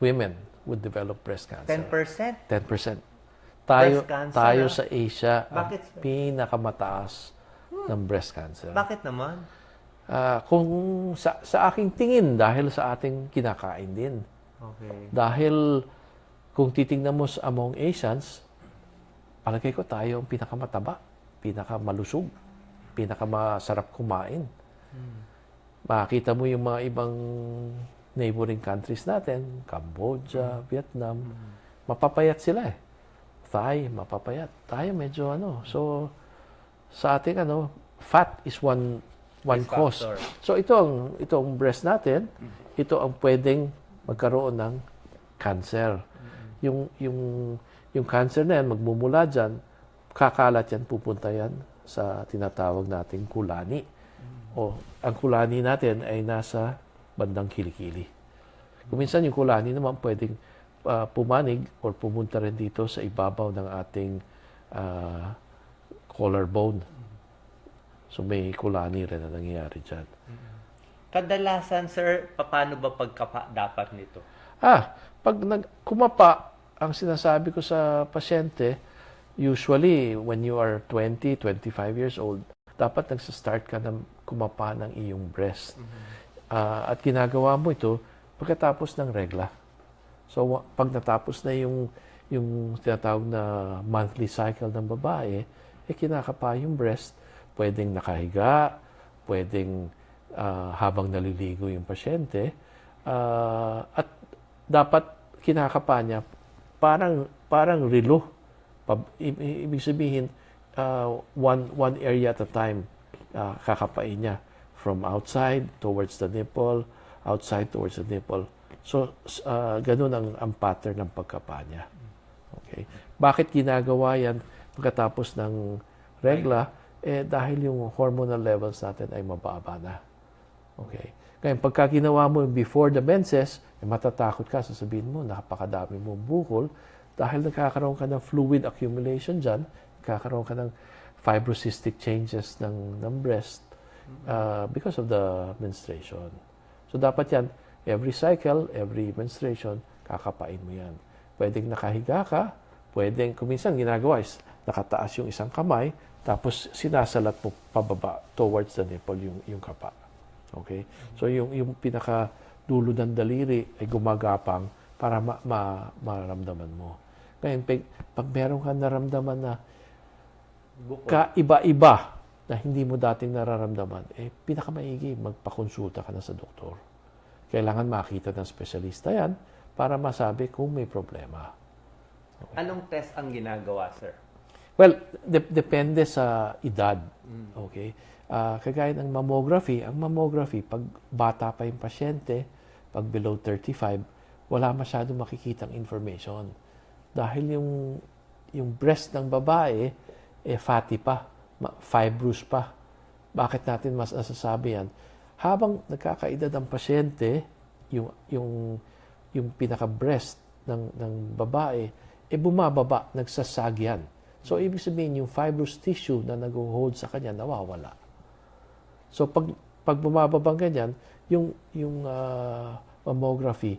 women would develop breast cancer. 10%? 10%. Tayo, Breast cancer, tayo sa Asia, ang Bakit? pinakamataas ng breast cancer. Bakit naman? Ah, kung sa, sa aking tingin, dahil sa ating kinakain din. Okay. Dahil kung titingnan mo sa among Asians, palagay ko tayo ang pinakamataba, pinakamalusog, pinakamasarap kumain. Makita mo yung mga ibang neighboring countries natin, Cambodia, Vietnam, mapapayat sila eh. Thai, mapapayat. Tayo medyo ano. So, sa ating ano, fat is one one Risk cause. factor. So, ito ang, ito ang breast natin, ito ang pwedeng magkaroon ng cancer. Yung, yung, yung cancer na yan, magmumula dyan, kakalat yan, pupunta yan sa tinatawag nating kulani. O, ang kulani natin ay nasa bandang kilikili. Kung minsan yung kulani naman pwedeng ah, pumanig or pumunta rin dito sa ibabaw ng ating ah, collarbone. So may kulani rin na nangyayari dyan. Kadalasan, sir, paano ba pagkapa dapat nito? Ah, pag nag kumapa, ang sinasabi ko sa pasyente, usually when you are 20, 25 years old, dapat nagsa-start ka ng kumapa ng iyong breast. Ah, at ginagawa mo ito pagkatapos ng regla. So pag natapos na yung yung tinatawag na monthly cycle ng babae, eh kinakapa yung breast, pwedeng nakahiga, pwedeng ah, habang naliligo yung pasyente, ah, at dapat kinakapa niya parang parang relo. Ibig sabihin ah, one one area at a time ah, kakapain niya from outside towards the nipple, outside towards the nipple. So ah, ganun ang ang pattern ng pagkapa niya. Okay. Bakit ginagawa yan pagkatapos ng regla? Eh dahil yung hormonal levels natin ay mababa na. Okay. Ngayon, pagka ginawa mo before the menses, eh, matatakot ka, sasabihin mo, napakadami mong bukol dahil nagkakaroon ka ng fluid accumulation dyan, nagkakaroon ka ng fibrocystic changes ng, ng breast uh, because of the menstruation. So, dapat yan, every cycle, every menstruation, kakapain mo yan. Pwedeng nakahiga ka, pwedeng, kung minsan ginagawa is, nakataas yung isang kamay, tapos sinasalat mo pababa towards the nipple yung, yung kapa. Okay? So yung yung pinaka dulo ng daliri ay gumagapang para ma, ma, maramdaman mo. Ngayon, pag, pag meron ka naramdaman na kaiba-iba na hindi mo dating nararamdaman, eh, pinakamaigi, magpakonsulta ka na sa doktor. Kailangan makita ng espesyalista yan para masabi kung may problema. Anong test ang ginagawa, sir? Well, de- depende sa edad. Okay? Ah, kagaya ng mammography, ang mammography, pag bata pa yung pasyente, pag below 35, wala masyadong makikitang information. Dahil yung, yung breast ng babae, eh, fatty pa, fibrous pa. Bakit natin mas nasasabi yan? Habang nagkakaedad ang pasyente, yung, yung, yung pinaka-breast ng, ng babae, eh bumababa, nagsasag yan. So, ibig sabihin, yung fibrous tissue na nag-hold sa kanya, nawawala. So, pag, pag bumababang ganyan, yung, yung ah, mammography,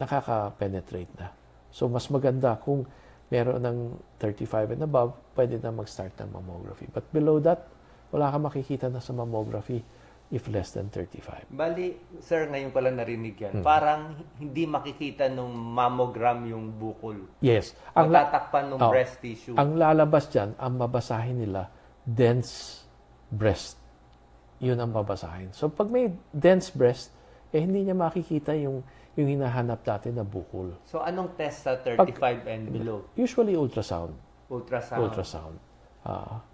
nakaka-penetrate na. So, mas maganda kung meron ng 35 and above, pwede na mag-start ng mammography. But below that, wala ka makikita na sa mammography if less than 35. Bali, sir, ngayon ko lang narinig Hmm. yan. Parang hindi makikita nung mammogram yung bukol. Yes. Ang, Matatakpan ng Oh. breast tissue. ang lalabas dyan, ang mabasahin nila, dense breast. Yun ang babasahin. So, pag may dense breast, eh hindi niya makikita yung, yung hinahanap natin na bukol. so, anong test sa 35 and below? Usually ultrasound. Ultrasound. Ultrasound. Ah.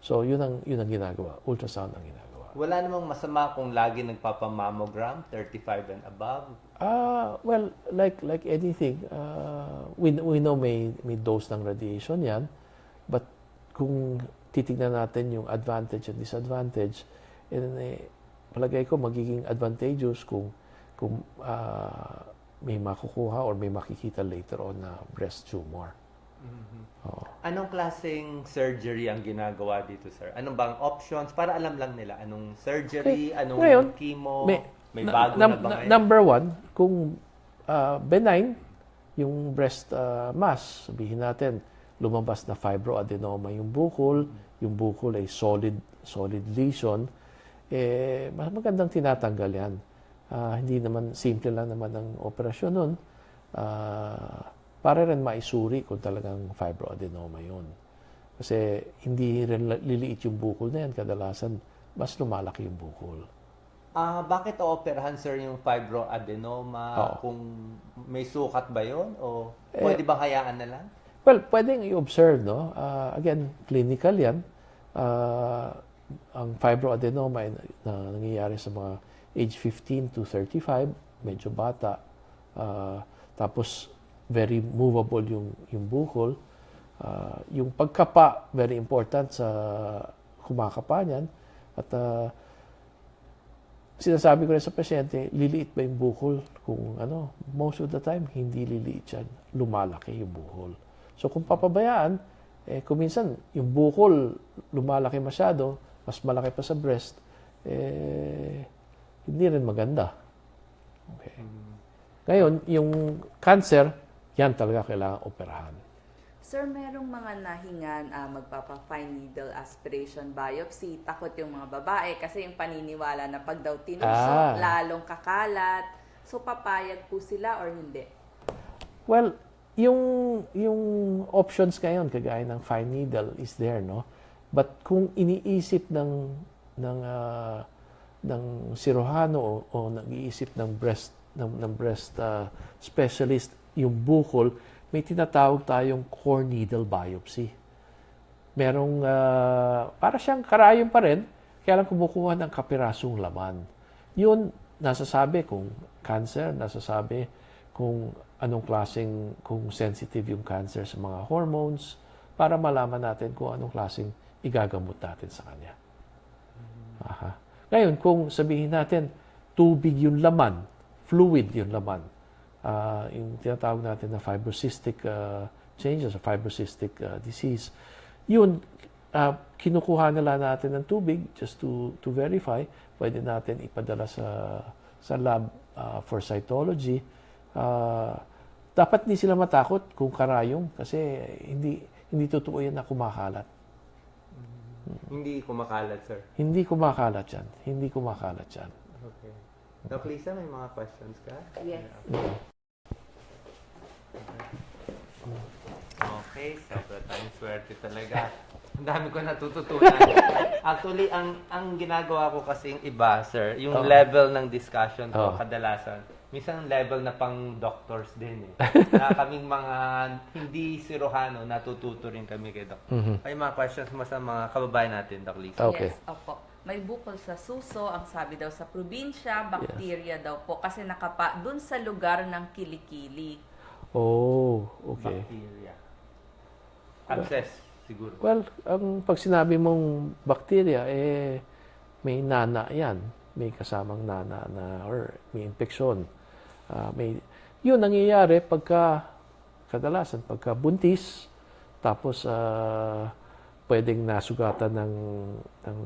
so, yun ang, yun ang ginagawa. Ultrasound ang ginagawa. Wala namang masama kung lagi nagpapamammogram, 35 and above. Ah, well, like like anything, uh, we we know may may dose ng radiation 'yan. But kung titingnan natin yung advantage and disadvantage, eh, eh, palagay ko magiging advantageous kung kung ah, may makukuha or may makikita later on na breast tumor. Oo. Anong klaseng surgery ang ginagawa dito, sir? Anong bang options? Para alam lang nila anong surgery, anong Ngayon, chemo, may- may, Na- bago na ba na- ngayon? Number one, kung ah, benign yung breast ah, mass, sabihin natin, lumabas na fibroadenoma yung bukol, yung bukol ay solid solid lesion, eh, mas magandang tinatanggal yan. Ah, hindi naman, simple lang naman ang operasyon nun. Ah, para rin maisuri kung talagang fibroadenoma yun. Kasi hindi rin liliit yung bukol na yan. Kadalasan, mas lumalaki yung bukol. Ah, bakit ooperahan sir yung fibroadenoma? Oo. Kung may sukat ba 'yon o Eh, pwede ba hayaan na lang? Well, pwedeng i-observe, no? Ah, again, clinical yan. Ah, ang fibroadenoma na, nangyayari sa mga age 15 to 35, medyo bata. Ah, tapos, very movable yung, yung bukol. Ah, yung pagkapa, very important sa kumakapa niyan. At ah, sinasabi ko rin sa pasyente, liliit ba yung bukol? Kung ano, most of the time, hindi liliit yan. Lumalaki yung bukol. So kung papabayaan, eh, kung minsan yung bukol lumalaki masyado, mas malaki pa sa breast, eh, hindi rin maganda. Okay. Ngayon, yung cancer, yan talaga kailangan operahan. Sir, merong mga nahingan ah, magpapa-fine needle aspiration biopsy. Takot yung mga babae kasi yung paniniwala na pag daw tinusok, Ah. lalong kakalat. So, papayag po sila or hindi? Well, yung yung options ngayon kagaya ng fine needle is there, no? But kung iniisip ng ng ah, ng sirohano o, o nag-iisip ng breast ng, ng breast ah, specialist yung bukol, may tinatawag tayong core needle biopsy. Merong ah, para siyang karayom pa rin, kaya lang kumukuha ng kapirasong laman. Yun nasasabi kung cancer, nasasabi kung anong klaseng, kung sensitive yung cancer sa mga hormones, para malaman natin kung anong klaseng igagamot natin sa kanya. Aha. Ngayon, kung sabihin natin, tubig yung laman, fluid yung laman, ah, yung tinatawag natin na fibrocystic ah, changes or fibrocystic ah, disease, yun, ah, kinukuha nila natin ng tubig just to to verify. Pwede natin ipadala sa sa lab ah, for cytology. Ah, dapat hindi sila matakot kung karayong kasi hindi hindi totoo yan na kumakalat. Hindi kumakalat sir. Hindi kumakalat yan. Hindi kumakalat yan. Okay. Doc Lisa, may mga questions ka? Yes. Okay, sobra tayong swerte talaga. Ang dami ko natututunan. Actually, ang ang ginagawa ko kasing iba, sir, yung Oo. level ng discussion ko Oo. kadalasan, minsan level na pang doctors din eh. na kaming mga hindi sirohano, natututo rin kami kay Doc. Mhm. May mga questions mo sa mga kababayan natin, Doc Lisa? Okay. Yes, opo. May bukol sa suso, ang sabi daw sa probinsya, bacteria daw po kasi nakapa dun sa lugar ng kilikili. Oh, okay. Bacteria. Abscess, siguro. Well, ang pag sinabi mong bacteria, eh, may nana yan. May kasamang nana na, or may infeksyon. Ah, may, yun nangyayari pagka, kadalasan, pagka buntis, tapos ah, pwedeng nasugatan ng, ng,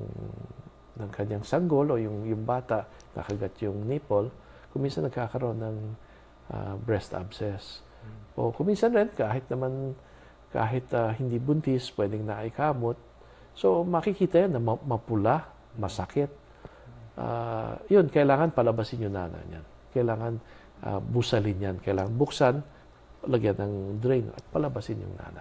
ng kanyang sanggol o yung, yung bata, nakagat yung nipple, kuminsan nagkakaroon ng ah, breast abscess. O kuminsan rin, kahit naman kahit ah, hindi buntis, pwedeng naikamot. So, makikita yan na ma- mapula, masakit. Ah, yun, kailangan palabasin yung nana niyan. Kailangan ah, busalin yan. Kailangan buksan, lagyan ng drain at palabasin yung nana.